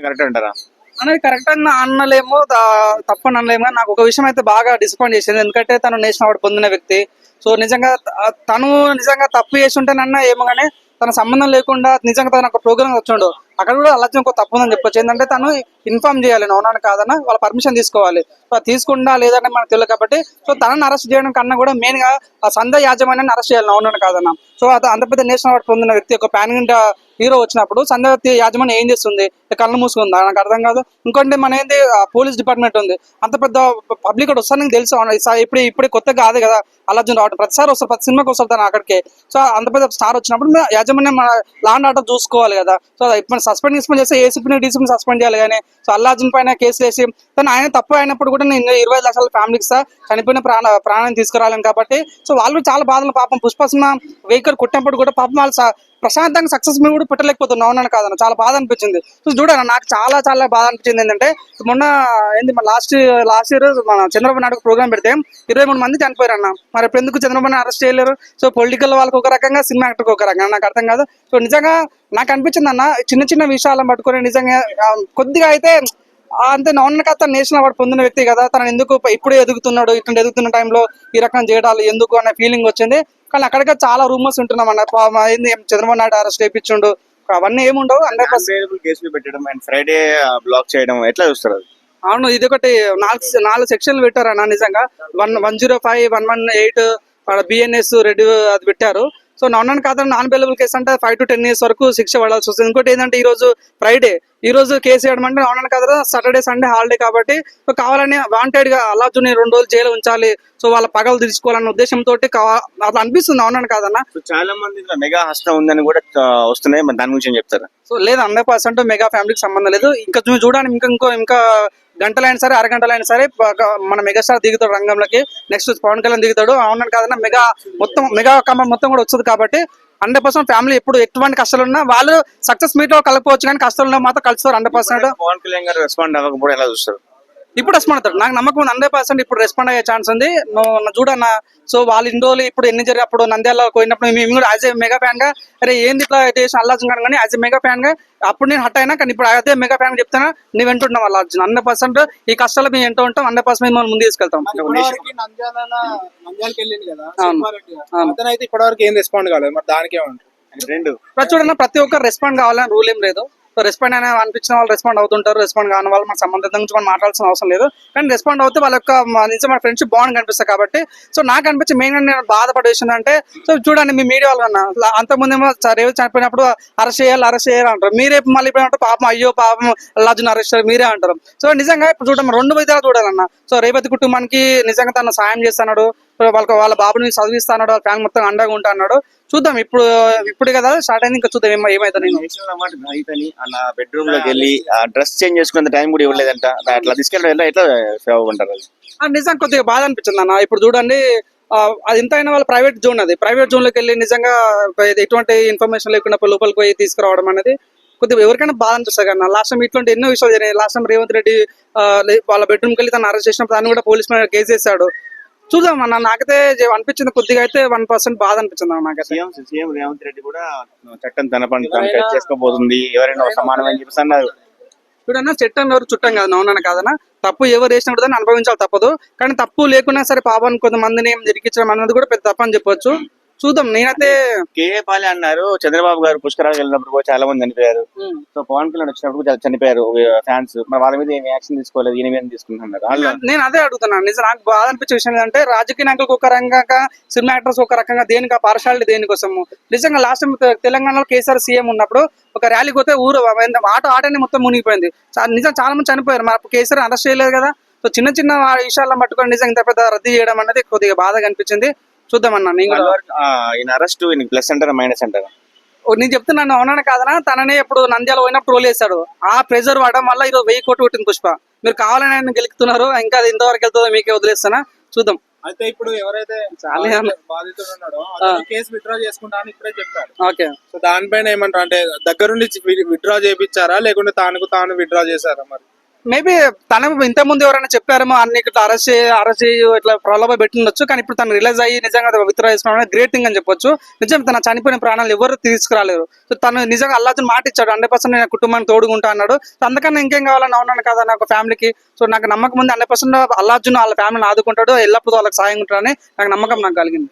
Correct అంటారా? అనేది correct అని అన్నలేమో దా- తప్పని అనలేము కానీ నాకు ఒక విషయం అయితే బాగా డిసప్పాయింట్ చేసింది. ఎందుకంటే తను నేషనల్ అవార్డు పొందిన వ్యక్తి. సో నిజంగా తను నిజంగా తప్పు చేసి ఉంటేనన్నా ఏమో కానీ తన సంబంధం లేకుండా నిజంగా తన ఒక ప్రోగ్రామ్ వచ్చాడు. అక్కడ కూడా అలాగే కొంత తప్పు ఉందని చెప్పొచ్చు. ఏంటంటే తను ఇన్ఫార్మ్ చేయాలి అవునాను కాదన్న వాళ్ళ పర్మిషన్ తీసుకోవాలి. సో తీసుకుండా లేదంటే మనకు తెలియదు కాబట్టి సో తనని అరెస్ట్ చేయడం కన్నా కూడా మెయిన్గా ఆ సంద యాజమాన్యాన్ని అరెస్ట్ చేయాలి. అవునాను కాదన్న. సో అది అంత పెద్ద నేషనల్ అవార్డు పొందిన వ్యక్తి ఒక ప్యాన్ ఇండియా హీరో వచ్చినప్పుడు సంధ్యావతి యాజమాన్యం ఏం చేస్తుంది? కళ్ళు మూసుకుందా? నాకు అర్థం కాదు. ఇంకోటి మన ఏంది? పోలీస్ డిపార్ట్మెంట్ ఉంది. అంత పెద్ద పబ్లిక్ వస్తాను నీకు తెలుసు. ఇప్పుడు ఇప్పుడు కొత్తగా కాదు కదా అల్లర్జున్ రావడం ప్రతిసారి వస్తారు ప్రతి సినిమాకి వస్తారు తను అక్కడికి. సో అంత పెద్ద స్టార్ వచ్చినప్పుడు యాజమాన్యం మన లాండ్ ఆర్డర్ చూసుకోవాలి కదా. సో ఇప్పుడు సస్పెండ్ తీసుకుని చేస్తే ఏసీపీని డీసీపీని సస్పెండ్ చేయాలి కానీ సో అల్లాజున్ పైన కేసు వేసి తను ఆయన తప్పు అయినప్పుడు కూడా నేను ఇరవై లక్షల ఫ్యామిలీకి సార్ చనిపోయిన ప్రాణ ప్రాణాన్ని తీసుకురాలేను కాబట్టి సో వాళ్ళు చాలా బాధలు పాపం. పుష్ప సినిమా వెహికల్ కొట్టినప్పుడు కూడా పాపం వాళ్ళు ప్రశాంతంగా సక్సెస్ మీద కూడా పెట్టలేకపోతున్నావు అవునని కాదన్న చాలా బాధ అనిపించింది. సో చూడన్న నాకు చాలా చాలా బాధ అనిపించింది ఏంటంటే మొన్న ఏంది మన లాస్ట్ లాస్ట్ ఇయర్ మన చంద్రబాబు నాయుడు ప్రోగ్రామ్ పెడితే ఇరవై మూడు మంది చనిపోయారు అన్న. మరి ఇప్పుడు ఎందుకు చంద్రబాబు అరెస్ట్ చేయలేరు? సో పొలిటికల్ వాళ్ళకి ఒక రకంగా సినిమా యాక్టర్కి ఒక రకంగా నాకు అర్థం కాదు. సో నిజంగా నాకు అనిపించింది అన్న చిన్న చిన్న విషయాలను పట్టుకొని నిజంగా కొద్దిగా అయితే అంతే నౌన్న కథ నేషనల్ అవార్డు పొందిన వ్యక్తి కదా. తను ఎందుకు ఇప్పుడే ఎదుగుతున్నాడు ఇట్లా ఎదుగుతున్న టైంలో ఈ రకం చేయడాలు ఎందుకు అనే ఫీలింగ్ వచ్చింది. కానీ అక్కడికే చాలా రూమర్స్ ఉంటున్నాం అన్న చంద్రబాబు నాయుడు అరెస్ట్ చేయించుండు. అవన్నీ ఏముండవు హండ్రెడ్ పర్సెంట్ అన్వేరబుల్ కేసులు పెట్టడం అండ్ ఫ్రైడే బ్లాక్ చేయడం ఎట్లా చూస్తారు? అవును ఇది ఒకటి నాలుగు నాలుగు సెక్షన్లు పెట్టారు అన్న నిజంగా. One one zero five one one eight BNS read అది పెట్టారు. సో నాన్ కాదు నాన్ బెలబుల్ కేసు అంటే ఫైవ్ టు టెన్ ఇయర్స్ వరకు శిక్ష పడాల్సి వస్తుంది. ఇంకోటి ఏంటంటే ఈ రోజు ఫ్రైడే ఈ రోజు కేసు వేయడం అంటే నాన్ కాదు సాటర్డే సండే హాలిడే కాబట్టి సో కావాలని వాంటెడ్గా అల్లాజుని రెండు రోజులు జైలు ఉంచాలి. సో వాళ్ళ పగలు తీసుకోవాలన్న ఉద్దేశంతో అట్లా అనిపిస్తుంది అవునని కాదన్న? చాలా మంది మెగా హస్తం ఉందని కూడా వస్తున్నాయి. దాని గురించి ఏం చెప్తారా? సో లేదు హండ్రెడ్ పర్సెంట్ మెగా ఫ్యామిలీకి సంబంధం లేదు. ఇంకా చూ- చూడండి ఇంకా ఇంకో ఇంకా గంటలైనా సరే అరగంటలైనా సరే మన మెగాస్టార్ దిగుతాడు రంగంలోకి. నెక్స్ట్ పవన్ కళ్యాణ్ దిగుతాడు. అవునని కాదన్నా మెగా మొత్తం మెగా కమ్మ మొత్తం కూడా వస్తుంది కాబట్టి హండ్రెడ్ పర్సెంట్ ఫ్యామిలీ ఎప్పుడు ఎటువంటి కష్టాలు ఉన్నా వాళ్ళు సక్సెస్ మీట్లో కలపవచ్చు కానీ కష్టాలు మాత్రం కలుస్తారు హండ్రెడ్ పర్సెంట్. పవన్ కళ్యాణ్ గారు రెస్పాండ్ అవ్వకపోవడం ఎలా చూస్తారు? ఇప్పుడు రెస్పాండ్ అవుతాడు నాకు నమ్మకం హండ్రెడ్ పర్సెంట్ ఇప్పుడు రెస్పాండ్ అయ్యే ఛాన్స్ ఉంది. నువ్వు చూడన్న. సో వాళ్ళ ఇన్ని రోజులు ఇప్పుడు ఎన్ని జరిగి అప్పుడు నంద్యాల పోయినప్పుడు మేము కూడా యాజ్ ఏ మెగా ఫ్యాన్గా అరే ఏంది ఇట్లా అల్లార్జున్ గారు కానీ యాజ్ ఏ మెగా ఫ్యాన్గా అప్పుడు నేను హట్ అయినా కానీ ఇప్పుడు అదే మెగా ఫ్యాన్ చెప్తానా నువ్వు వింటున్నావు అల్లార్జున్ హండ్రెడ్ పర్సెంట్ ఈ కష్టాలు మేము ఎంటో ఉంటాం హండ్రెడ్ పర్సెంట్ మేము ముందు తీసుకెళ్తాం. ఇప్పటివరకు ఏం రెస్పాండ్ కాలేదు. మరి దానికి ఏమంటారు రెండు. చూడన్న ప్రతి ఒక్కరు రెస్పాండ్ కావాలని రూల్ ఏం లేదు. సో రెస్పాండ్ అనే అనిపించిన వాళ్ళు రెస్పాండ్ అవుతుంటారు రెస్పాండ్ కాని వాళ్ళు మన సంబంధం గురించి మనం మాట్లాడాల్సిన అవసరం లేదు. కానీ రెస్పాండ్ అవుతే వాళ్ళ యొక్క నిజం మన ఫ్రెండ్షిప్ బాండ్ కనిపిస్తుంది కాబట్టి సో నాకు అనిపించి మెయిన్ నేను బాధపడే విషయం అంటే సో చూడండి మీ మీడియా వాళ్ళు అన్న అంతకుముందేమో రేపు చనిపోయినప్పుడు అరెస్ట్ చేయాలి అరెస్ట్ చేయాలి అంటారు. మీరే మళ్ళీ ఇప్పుడు పాపం అయ్యో పాపం అల్లాజున్ అరెస్ట్ మీరే అంటారు. సో నిజంగా ఇప్పుడు చూడండి రెండు విధాలు చూడాలన్న. సో రేపతి కుటుంబానికి నిజంగా తను సాయం చేస్తున్నాడు వాళ్ళకి వాళ్ళ బాబుని చదివిస్తాడు వాళ్ళ ఫ్యాన్ మొత్తం అండగా ఉంటా అన్నాడు. చూద్దాం ఇప్పుడు ఇప్పుడు కదా స్టార్ట్ అయింది ఇంకా చూద్దాం ఏమో ఏమైతే అలా బెడ్రూమ్లోకి వెళ్ళి డ్రెస్ చేంజ్ చేసుకునే టైం కూడా ఇవ్వలేదంట. అట్లా తీసుకెళ్ళడం ఎట్లా సేవ ఉంటారు నిజం కొద్దిగా బాధ అనిపించింది అన్న. ఇప్పుడు చూడండి అది ఎంత అయినా వాళ్ళ ప్రైవేట్ జోన్ అది. ప్రైవేట్ జోన్లోకి వెళ్ళి నిజంగా ఎటువంటి ఇన్ఫర్మేషన్ లేకుండా లోపలికి పోయి తీసుకురావడం అనేది కొద్దిగా ఎవరికైనా బాధ అనిపిస్తుంది కానీ లాస్ట్ టైం ఇట్లాంటి ఎన్నో విషయాలు జరిగాయి లాస్ట్ టైం రేవంత్ రెడ్డి వాళ్ళ బెడ్రూమ్కి వెళ్ళి తను అరెస్ట్ చేసినప్పుడు తను కూడా పోలీస్ మీద కేసు వేసాడు చూద్దాం అన్న నాకైతే అనిపించింది కొద్దిగా అయితే వన్ పర్సెంట్ బాధ అనిపించింది అన్న నాకైతే. సీఎం సీఎం రేవంత్ రెడ్డి కూడా చట్టం తన పని తాను కట్ చేసుకోబోతుంది ఎవరైనా ఒక సమానం అని చెప్పేసి అన్నారు. చూడన్నా చట్టం ఎవరు చుట్టం కాదు అవునన్నా కాదన్నా. తప్పు ఎవరు వేసినా కూడా దాన్ని అనుభవించాలి తప్పదు. కానీ తప్పు లేకున్నా సరే పాపాన్ని కొంతమందిని జరిగించడం అన్నది కూడా పెద్ద తప్పు అని చెప్పొచ్చు. చూద్దాం. నేనైతే కేఏ పాలే అన్నారు. చంద్రబాబు గారు పుష్కరాలకు వెళ్ళినప్పుడు కూడా చాలా మంది చనిపోయారు. సో పవన్ కళ్యాణ్ వచ్చినప్పుడు కూడా చనిపోయారు ఫ్యాన్స్. మరి వాళ్ళ మీద ఏం యాక్షన్ తీసుకోలేదు? ఈయన మీద తీసుకుంటున్నారు? నేను అదే అడుగుతున్నాను నిజం నాకు బాధ అనిపించే విషయం ఏంటంటే రాజకీయ నాయకులకు ఒక రకంగా సినిమా యాక్టర్స్ ఒక రకంగా దేనికి పార్షాలిటీ దేనికోసము? నిజంగా లాస్ట్ టైం తెలంగాణలో కేసీఆర్ సీఎం ఉన్నప్పుడు ఒక ర్యాలీకి పోతే ఊరు ఆట ఆటనే మొత్తం మునిగిపోయింది. నిజం చాలా మంది చనిపోయారు. మరి కేసీఆర్ అరెస్ట్ చేయలేదు కదా? సో చిన్న చిన్న విషయాలను పట్టుకొని నిజంగా ఇంత పెద్ద రద్దు చేయడం అనేది కొద్దిగా బాధగా అనిపించింది. చూద్దామన్నా నేను కూడా ఈయన అరెస్ట్ ప్లస్ అంటారా మైనస్ అంటారా ఓ నేను చెప్తున్నాను అవునా కాదనా తననే ఇప్పుడు నంద్యాల పోయినప్పుడు ట్రోల్ చేశాడు ఆ ప్రెజర్ వాడడం వల్ల ఈరోజు వెయ్యి కోట్లు కొట్టింది పుష్ప. మీరు కావాలని ఆయన గెలుపుతున్నారు ఇంకా అది ఎంతవరకు వెళ్తుందో మీకే వదిలేస్తానా? చూద్దాం. అయితే ఇప్పుడు ఎవరైతే చాలా బాధితుడు- ఉన్నాడో కేసు విత్డ్రా చేసుకుంటా అని ఇప్పుడే చెప్పారు ఓకే. సో దానిపైన ఏమంటారు అంటే దగ్గరుండి విత్డ్రా చేయించారా? లేకుంటే తానుకు తాను విత్డ్రా చేశారా మరి? మేబీ తన ఇంత ముందు ఎవరైనా చెప్పారేమో అన్ని ఇట్లా అరెస్ట్ అరెస్ట్ ఇట్లా ప్రలోభ పెట్టిండొచ్చు. కానీ ఇప్పుడు తను రిలైజ్ అయ్యి నిజంగా విత్డ్రా చేసుకోవడం గ్రేట్ థింగ్ అని చెప్పొచ్చు. నిజం తన చనిపోయిన ప్రాణాలు ఎవరు తీసుకురాలేరు. సో తను నిజంగా అల్లాజన్ మాట ఇచ్చాడు హండ్రెడ్ పర్సెంట్ నేను కుటుంబానికి తోడుకుంటా అన్నాడు. అందుకని ఇంకేం కావాలని అవునాను కదా నాకు ఫ్యామిలీకి సో నాకు నమ్మకం ఉంది హండ్రెడ్ పర్సెంట్ అల్లాజున్ వాళ్ళ ఫ్యామిలీని ఆదుకుంటాడు ఎల్లప్పుడూ వాళ్ళకి సాయం ఉంటాడని నాకు నమ్మకం నాకు కలిగింది.